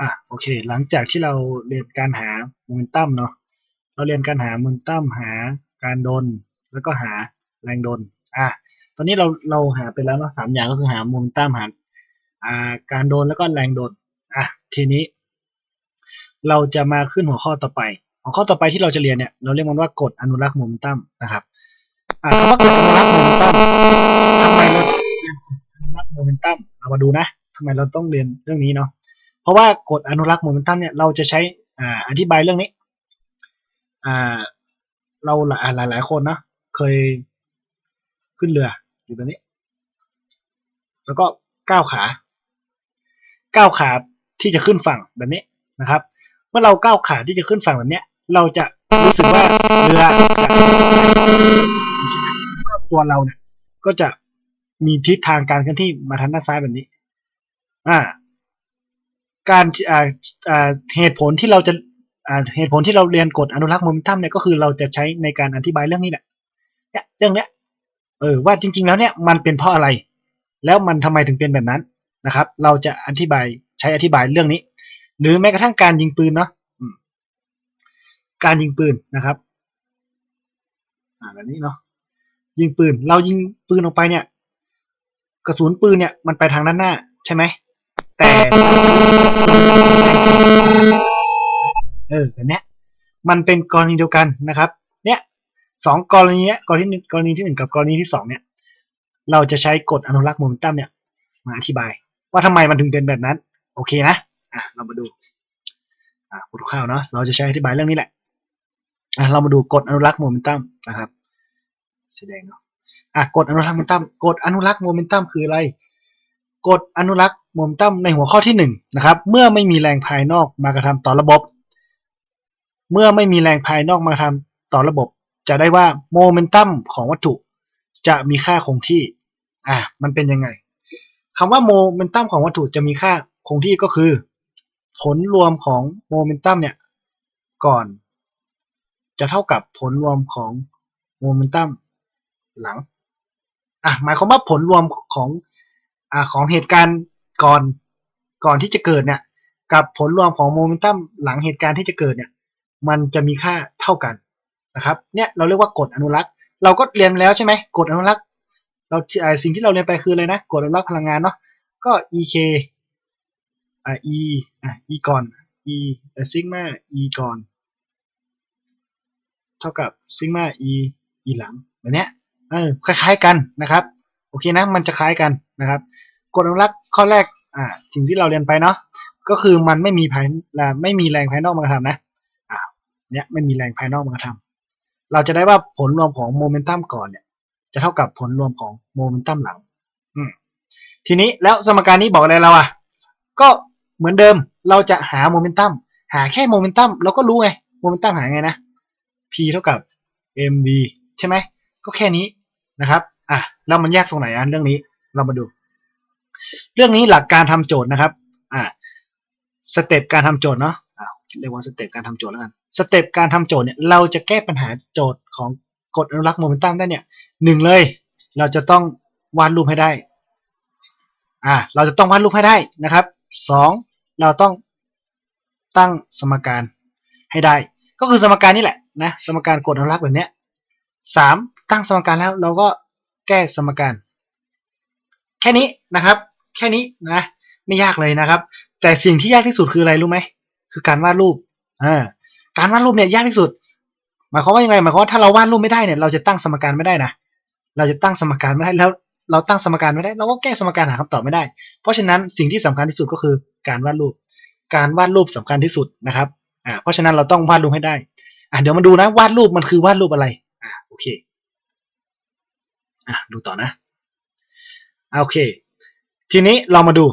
อะโอเค หลังจากที่เราเรียนการหาโมเมนตัมเนาะเราเรียนการหาโมเมนตัมหาการโดน แล้วก็หาแรงโดนอะตอนนี้เราเราหาไปแล้วเนาะสามอย่างก็คือหาโมเมนตัมหาอ่าการโดนแล้วก็แรงโดนอะทีนี้ เราจะมาขึ้นหัวข้อต่อไป หัวข้อต่อไปที่เราจะเรียนเนี่ยเราเรียกมันว่ากฎอนุรักษ์โมเมนตัมนะครับอะคำว่ากฎอนุรักษ์โมเมนตัมทำไมเราถึงเรียนอนุรักษ์โมเมนตัมเรามาดูนะทำไมเราต้องเรียนเรื่องนี้เนาะ ราะว่ากฎอนุรักษ์โมเมนตัมเนี่ยเราจะใช้อ่าอธิบายเรื่องนี้อ่าเราหลายหลายหลายคนนะเคยขึ้นเรืออยู่ตรงนี้ แล้วก็ก้าวขาก้าวขาที่จะขึ้นฝั่งแบบนี้นะครับ เมื่อเราก้าวขาที่จะขึ้นฝั่งแบบเนี้ยเราจะรู้สึกว่าเรือก็ตัวเราเนี่ยก็จะมีทิศทางการเคลื่อนที่มาทางด้านซ้ายแบบนี้ อ่า การอ่าอ่าเหตุผลที่เราจะอ่าเหตุผลที่เราเรียนกฎอนุรักษ์โมเมนตัมเนี่ยก็คือเราจะใช้ในการอธิบายเรื่องนี้แหละเนี่ยเรื่องเนี้ยเออว่าจริง ๆ แล้วเนี่ยมันเป็นเพราะอะไร แล้วมันทำไมถึงเป็นแบบนั้นนะครับ เราจะอธิบายใช้อธิบายเรื่องนี้ หรือแม้กระทั่งการยิงปืนเนาะการยิงปืนนะครับ อ่าแบบนี้เนาะยิงปืน เรายิงปืนออกไปเนี่ย กระสุนปืนเนี่ยมันไปทางด้านหน้า ใช่ไหม แต่เออแบบเนี้ยมันเป็นกรณีเดียวกันนะครับ เนี่ยสองกรณีเนี้ยกรณีหนึ่งกรณีที่หนึ่งกับกรณีที่สองเนี่ย เราจะใช้กฎอนุรักษ์โมเมนตัมเนี่ย มาอธิบาย ว่าทำไมมันถึงเป็นแบบนั้น โอเคนะอะเรามาดูอะพูดคร่าวเนาะเราจะใช้อธิบายเรื่องนี้แหละอะเรามาดูกฎอนุรักษ์โมเมนตัมนะครับแสดงเนาะอะกฎอนุรักษ์โมเมนตัมกฎอนุรักษ์โมเมนตัมคืออะไร กฎอนุรักษ์โมเมนตัมในหัวข้อที่หนึ่งนะครับ เมื่อไม่มีแรงภายนอกมากระทำต่อระบบ เมื่อไม่มีแรงภายนอกมากระทำต่อระบบ จะได้ว่าโมเมนตัมของวัตถุจะมีค่าคงที่ อะ มันเป็นยังไงคำว่าโมเมนตัมของวัตถุจะมีค่าคงที่ก็คือ ผลรวมของโมเมนตัมเนี่ย ก่อน จะเท่ากับผลรวมของโมเมนตัมหลัง อะ หมายความว่าผลรวมของ อของเหตุการณ์ก่อนก่อนที่จะเกิดเนี่ย กับผลรวมของโมเมนตัมหลังเหตุการณ์ที่จะเกิดเนี่ย มันจะมีค่าเท่ากันนะครับ เนี่ยเราเรียกว่ากฎอนุรักษ์ เราก็เรียนแล้วใช่ไหมกฎอนุรักษ์ เราสิ่งที่เราเรียนไปคืออะไรนะกฎอนุรักษ์พลังงานเนาะก็ ek อ่า e อะ e ก่อน e ซิกมา e ก่อน เท่ากับซิกมา e e หลังแบบเนี้ยเออคล้ายๆกันนะครับ โอเคนะ มันจะคล้ายกันนะครับกฎอนุรักษ์ข้อแรกอ่าสิ่งที่เราเรียนไปเนาะก็คือมันไม่มีภายไม่มีแรงภายนอกมากระทำนะอ่าเนี้ยไม่มีแรงภายนอกมากระทำเราจะได้ว่าผลรวมของโมเมนตัมก่อนเนี่ย จะเท่ากับผลรวมของโมเมนตัมหลัง อืมทีนี้แล้วสมการนี้บอกอะไรเราอะ ก็เหมือนเดิมเราจะหาโมเมนตัมหาแค่โมเมนตัมเราก็รู้ไงโมเมนตัมหาไงนะ p เท่ากับ mv ใช่ไหมก็แค่นี้นะครับ อะแล้วมันแยกตรงไหนอะเรื่องนี้เรามาดู เรื่องนี้หลักการทำโจทย์นะครับ อ่าสเต็ปการทำโจทย์เนาะอ่าเรียกว่าสเต็ปการทำโจทย์แล้วกันสเต็ปการทำโจทย์เนี่ยเราจะแก้ปัญหาโจทย์ของกฎอนุรักษ์โมเมนตัมได้เนี่ยหนึ่งเลย เราจะต้องวาดรูปให้ได้ อ่า เราจะต้องวาดรูปให้ได้นะครับสองเราต้องตั้งสมการให้ได้ ก็คือสมการนี่แหละนะ สมการกฎอนุรักษ์แบบเนี้ยสามตั้งสมการแล้วเราก็ แก้สมการ แค่นี้นะครับ แค่นี้นะ ไม่ยากเลยนะครับ แต่สิ่งที่ยากที่สุดคืออะไรรู้ไหมคือการวาดรูปอ่าการวาดรูปเนี่ยยากที่สุด หมายความว่ายังไงหมายความว่าถ้าเราวาดรูปไม่ได้เนี่ย เราจะตั้งสมการไม่ได้นะเราจะตั้งสมการไม่ได้แล้วเราตั้งสมการไม่ได้ เราก็แก้สมการหาคำตอบไม่ได้ เพราะฉะนั้นสิ่งที่สำคัญที่สุดก็คือการวาดรูป การวาดรูปสำคัญที่สุดนะครับอ่าเพราะฉะนั้นเราต้องวาดรูปให้ได้อ่าเดี๋ยวมาดูนะวาดรูปมันคือวาดรูปอะไรอ่าโอเค อะดูต่อนะโอเค ทีนี้เรามาดู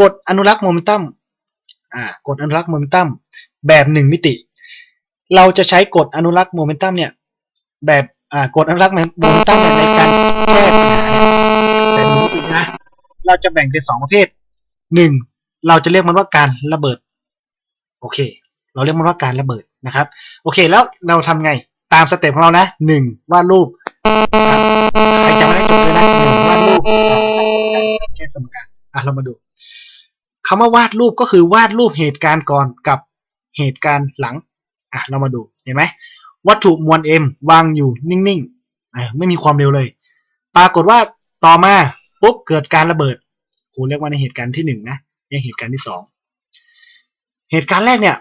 กฎอนุรักษ์โมเมนตัมอ่ากฎอนุรักษ์โมเมนตัมแบบหนึ่งมิติ เราจะใช้กฎอนุรักษ์โมเมนตัมเนี่ยแบบอ่ากฎอนุรักษ์โมเมนตัมในการแก้ปัญหาแบบหนึ่งมิตินะเราจะแบ่งเป็นสองประเภทหนึ่งเราจะเรียกมันว่าการระเบิด โอเค เราเรียกมันว่าการระเบิดนะครับ โอเค แล้วเราทำไงตามสเต็ปของเรานะหนึ่งวาดรูป ใครจำไม่ได้จดเลยนะหนึ่งวาดรูปแก้สมการอะเรามาดูคำว่าวาดรูปก็คือวาดรูปเหตุการณ์ก่อนกับเหตุการณ์หลังอะเรามาดูเห็นไหมวัตถุมวล m วางอยู่นิ่งๆอไม่มีความเร็วเลย ปรากฏว่าต่อมาปุ๊บเกิดการระเบิดกูเรียกว่าในเหตุการณ์ที่หนึ่งนะในเหตุการณ์ที่สองเหตุการณ์แรกเนี่ย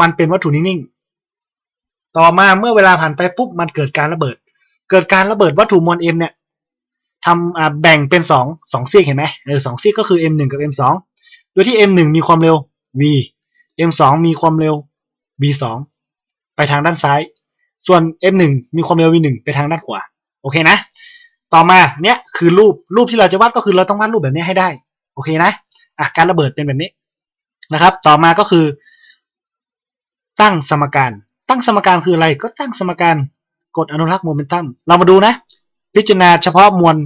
มันเป็นวัตถุนิ่งๆ ต่อมาเมื่อเวลาผ่านไปปุ๊บมันเกิดการระเบิด เกิดการระเบิดวัตถุมวล m เนี่ย ทำแบ่งเป็นสองสองซีกเห็นไหมเออสองซีกก็คือ m หนึ่งกับ m สองโดยที่ m หนึ่งมีความเร็ว v m สองมีความเร็ว v สองไปทางด้านซ้าย ส่วน m หนึ่งมีความเร็ว v หนึ่งไปทางด้านขวา โอเคนะ ต่อมาเนี้ยคือรูป รูปที่เราจะวาดก็คือเราต้องวาดรูปแบบนี้ให้ได้ โอเคนะ อะ การระเบิดเป็นแบบนี้นะครับ ต่อมาก็คือ ตั้งสมการ ตั้งสมการคืออะไร ก็ตั้งสมการกฎอนุรักษ์โมเมนตัม เรามาดูนะ พิจารณาเฉพาะมวล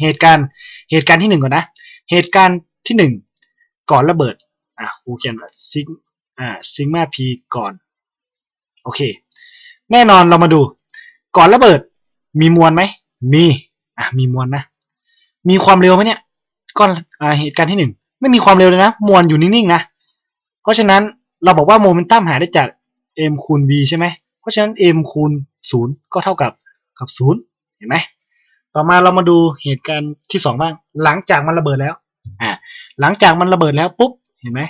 เหตุการณ์เหตุการณ์ที่หนึ่งก่อนนะ เหตุการณ์ที่หนึ่งก่อนระเบิดอะครูเขียนว่าซิกอ่าซิกมาพีก่อนโอเค แน่นอนเรามาดู ก่อนระเบิดมีมวลไหมมีอะมีมวลนะ มีความเร็วไหมเนี่ยก่อนอ่าเหตุการณ์ที่หนึ่งไม่มีความเร็วเลยนะ มวลอยู่นิ่งๆนะ เพราะฉะนั้นเราบอกว่าโมเมนตัมหาได้จาก m คูณ v ใช่ไหมเพราะฉะนั้น m คูณ0ก็เท่ากับกับ0เห็นไหม ต่อมาเรามาดูเหตุการณ์ที่สองบ้าง หลังจากมันระเบิดแล้ว อ่า หลังจากมันระเบิดแล้วปุ๊บ เห็นไหม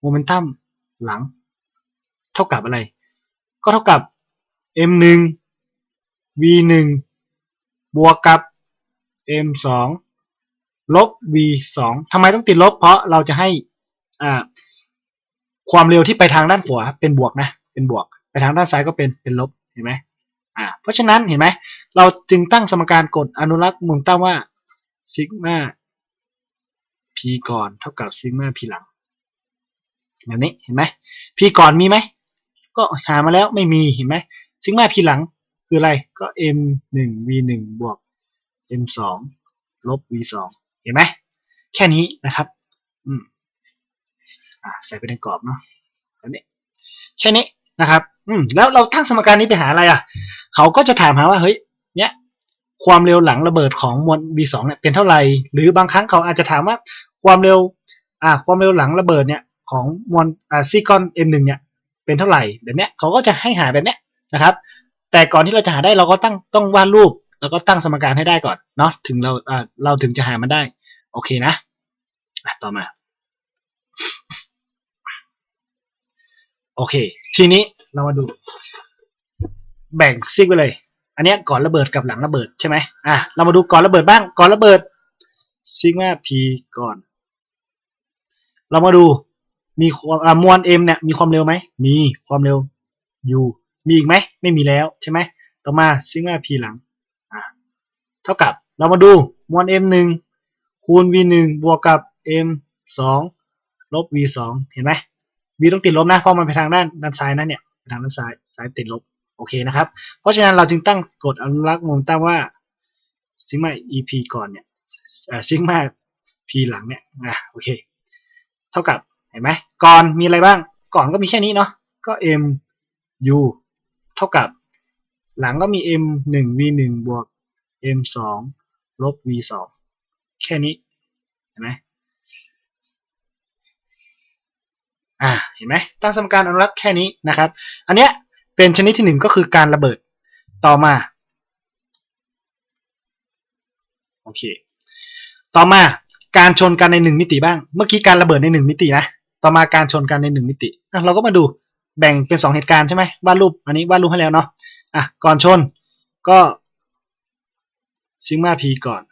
โมเมนตัมหลัง เท่ากับอะไร ก็เท่ากับ m 1 v 1บวกกับ m 2ลบ v 2ทำไมต้องติดลบ เพราะเราจะให้ อ่า ความเร็วที่ไปทางด้านขวาเป็นบวกนะ เป็นบวก ไปทางด้านซ้ายก็เป็น เป็นลบ เห็นไหม อ่าเพราะฉะนั้นเห็นไหมเราจึงตั้งสมการกฎอนุรักษ์มุมตั้งว่าซิกมา p ก่อนเท่ากับซิกมา p หลังแบบนี้เห็นไหม p ก่อนมีไหมก็หามาแล้วไม่มีเห็นไหมซิกมา p หลังคืออะไรก็ m 1 v 1บวก m 2ลบ v 2เห็นไหมแค่นี้นะครับ อืมอ่าใส่ไปในกรอบเนาะแบบนี้แค่นี้ นะครับ อืมแล้วเราตั้งสมการนี้ไปหาอะไรอะ เขาก็จะถามหาว่าเฮ้ยเนี้ยความเร็วหลังระเบิดของมวล v2 เนี่ยเป็นเท่าไหร่หรือบางครั้งเขาอาจจะถามว่าความเร็วอ่าความเร็วหลังระเบิดเนี่ยของมวลอ่าซีกอน m1 เนี่ยเป็นเท่าไหร่แบบเนี้ยเขาก็จะให้หาแบบเนี้ยนะครับ แต่ก่อนที่เราจะหาได้เราก็ตั้งต้องวาดรูป แล้วก็ตั้งสมการให้ได้ก่อนเนาะถึงเราอ่าเราถึงจะหามันได้ โอเคนะอะต่อมา โอเค ทีนี้เรามาดู แบ่งซิกไปเลย อันนี้ก่อนระเบิดกับหลังระเบิดใช่ไหมอะเรามาดูก่อนระเบิดบ้าง ก่อนระเบิดซิกมา p ก่อน เรามาดูมีความอ่ามวล m เนี่ยมีความเร็วไหม มีความเร็ว u มีอีกไหม ไม่มีแล้วใช่ไหมต่อมาซิกมา p หลังอะเท่ากับเรามาดูมวล m 1คูณ v 1บวกกับ m 2ลบ v 2เห็นไหม v ต้องติดลบนะเพราะมันไปทางด้านด้านซ้ายนะเนี่ยไปทางด้านซ้ายซ้ายติดลบโอเคนะครับ เพราะฉะนั้นเราจึงตั้งกฎอนุรักษ์โมเมนตัมว่าซิกมา EP ก่อนเนี่ยซิกมา P หลังเนี่ยอะโอเค เท่ากับเห็นไหมก่อนมีอะไรบ้าง ก่อนก็มีแค่นี้เนาะก็ M U เท่ากับ หลังก็มี M 1 V 1บวก M 2ลบ V 2แค่นี้เห็นไหม อ่าเห็นไหมตั้งสมการอนุรักษ์แค่นี้นะครับ อันเนี้ยเป็นชนิดที่หนึ่งก็คือการระเบิดต่อมาโอเคต่อมาการชนกันในหนึ่งมิติบ้าง เมื่อกี้การระเบิดในหนึ่งมิตินะต่อมาการชนกันในหนึ่งมิติอะเราก็มาดูแบ่งเป็นสองเหตุการณ์ใช่ไหมวาดรูปอันนี้วาดรูปให้แล้วเนาะอะก่อนชนก็ซิกมาพีก่อน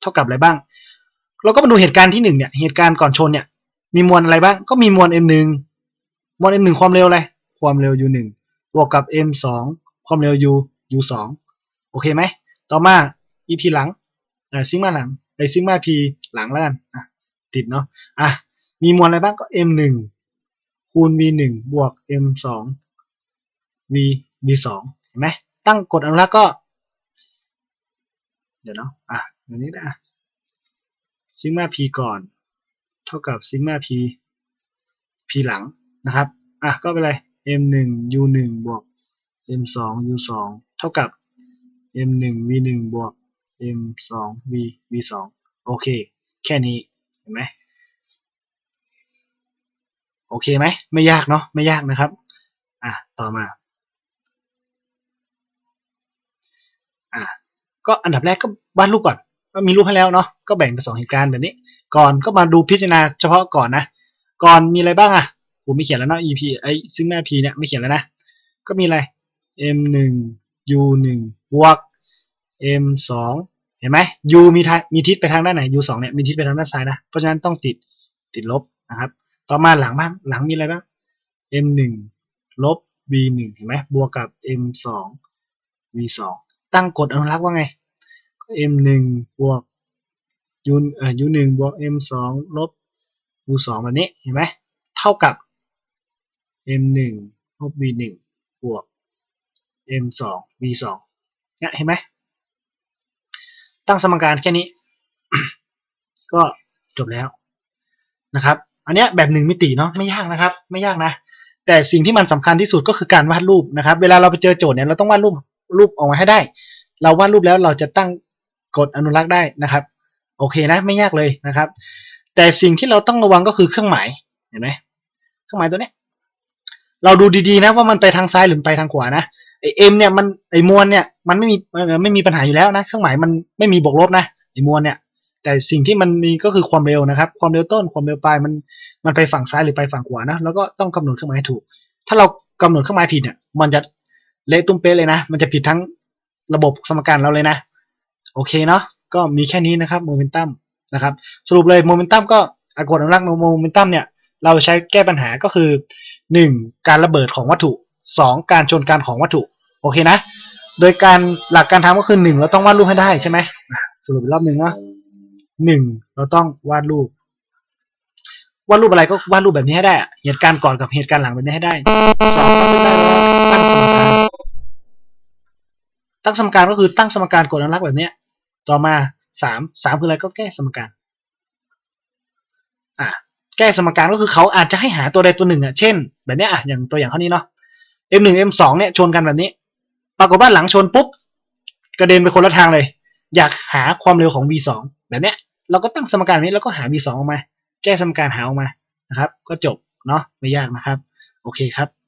เท่ากับอะไรบ้าง เราก็มาดูเหตุการณ์ที่หนึ่งเนี่ยเหตุการณ์ก่อนชนเนี่ย มีมวลอะไรบ้าง ก็มีมวล m1 มวล m1 ความเร็วอะไร ความเร็ว u1 บวกกับ m2 ความเร็ว u u2 โอเคไหม ต่อมา ep หลังอ่ซิกมาหลังไอซิกมา p หลังแล้วกันอะติดเนาะอะมีมวลอะไรบ้างก็ m1 คูณ v1 บวก m2 v v2 เห็นไหมตั้งกฎอนุรักษ์ก็ เดี๋ยวเนาะอะอย่างนี้นะซิกมา p ก่อน เท่ากับซิกมา p p หลังนะครับ อะก็เป็นไร m 1 u 1บวก m 2 u 2เท่ากับ m 1 v 1บวก m 2 v v 2โอเค แค่นี้ เห็นไหมโอเคไหม ไม่ยากเนาะ ไม่ยากนะครับ อะ ต่อมา อะ ก็อันดับแรกก็วาดรูปก่อน ก็มีรูปให้แล้วเนาะก็แบ่งเป็นสองเหตุการณ์แบบนี้ ก่อนก็มาดูพิจารณาเฉพาะก่อนนะ ก่อนมีอะไรบ้างอะผมไม่เขียนแล้วเนาะ EP ไอ้ซึ่งแม่ P เนี่ยไม่เขียนแล้วนะ ก็มีอะไร M หนึ่ง U หนึ่งบวก M สองเห็นไหม U มีทางมีทิศไปทางด้านไหน U สองเนี่ยมีทิศไปทางด้านซ้ายนะ เพราะฉะนั้นต้องติดติดลบนะครับ ต่อมาหลังบ้างหลังมีอะไรบ้าง M หนึ่งลบ V หนึ่งเห็นไหมบวกกับ M สอง V สองตั้งกฎอนุรักษ์ว่าไง M หนึ่งบวก U เอ่อ U หนึ่งบวก M สองลบ U สองแบบนี้เห็นไหมเท่ากับ M หนึ่งลบ V หนึ่งบวก M สอง V สองเนี่ยเห็นไหมตั้งสมการแค่นี้ ก็จบแล้วนะครับ อันเนี้ยแบบหนึ่งมิติเนาะไม่ยากนะครับ ไม่ยากนะ แต่สิ่งที่มันสำคัญที่สุดก็คือการวาดรูปนะครับ เวลาเราไปเจอโจทย์เนี่ยเราต้องวาดรูปรูปออกมาให้ได้ เราวาดรูปแล้วเราจะตั้ง กฎอนุรักษ์ได้นะครับ โอเคนะไม่ยากเลยนะครับ แต่สิ่งที่เราต้องระวังก็คือเครื่องหมายเห็นไหมเครื่องหมายตัวนี้เราดูดีๆนะว่ามันไปทางซ้ายหรือไปทางขวานะไอเอ็มเนี่ยมันไอมวลเนี่ยมันไม่มีไม่มีปัญหาอยู่แล้วนะเครื่องหมายมันไม่มีบวกลบนะไอมวลเนี่ย แต่สิ่งที่มันมีก็คือความเร็วนะครับ ความเร็วต้นความเร็วปลายมันมันไปฝั่งซ้ายหรือไปฝั่งขวานะแล้วก็ต้องกำหนดเครื่องหมายให้ถูก ถ้าเรากำหนดเครื่องหมายผิดเนี่ยมันจะเละตุ้มเป๊ะเลยนะ มันจะผิดทั้งระบบสมการเราเลยนะ โอเคเนาะก็มีแค่นี้นะครับโมเมนตัมนะครับสรุปเลยโมเมนตัมก็อากฎอนุรักษ์โมเมนตัมเนี่ยเราใช้แก้ปัญหาก็คือ 1. การระเบิดของวัตถุ 2. การชนกันของวัตถุโอเคนะ โดยการหลักการทำก็คือ 1 เราต้องวาดรูปให้ได้ใช่ไหมสรุปรอบหนึ่งเนาะหนึ่งเราต้องวาดรูปวาดรูปอะไรก็วาดรูปแบบนี้ให้ได้ เหตุการณ์ก่อนกับเหตุการณ์หลังแบบนี้ให้ได้สองต้องเป็นได้ตั้งสมการตั้งสมการก็คือตั้งสมการกฎอนุรักษ์แบบเนี้ย ต่อมาสามสามคืออะไรก็แก้สมการอะแก้สมการก็คือเขาอาจจะให้หาตัวใดตัวหนึ่งอะเช่น แบบนี้อะอย่างตัวอย่างเท่านี้เนาะ m หนึ่ง m สองเนี่ยชนกันแบบนี้ ปรากฏว่าหลังชนปุ๊บกระเด็นไปคนละทางเลย อยากหาความเร็วของ v สองแบบเนี้ยเราก็ตั้งสมการนี้แล้วก็หา v สองออกมา แก้สมการหาออกมานะครับ ก็จบเนาะไม่ยากนะครับ โอเคครับ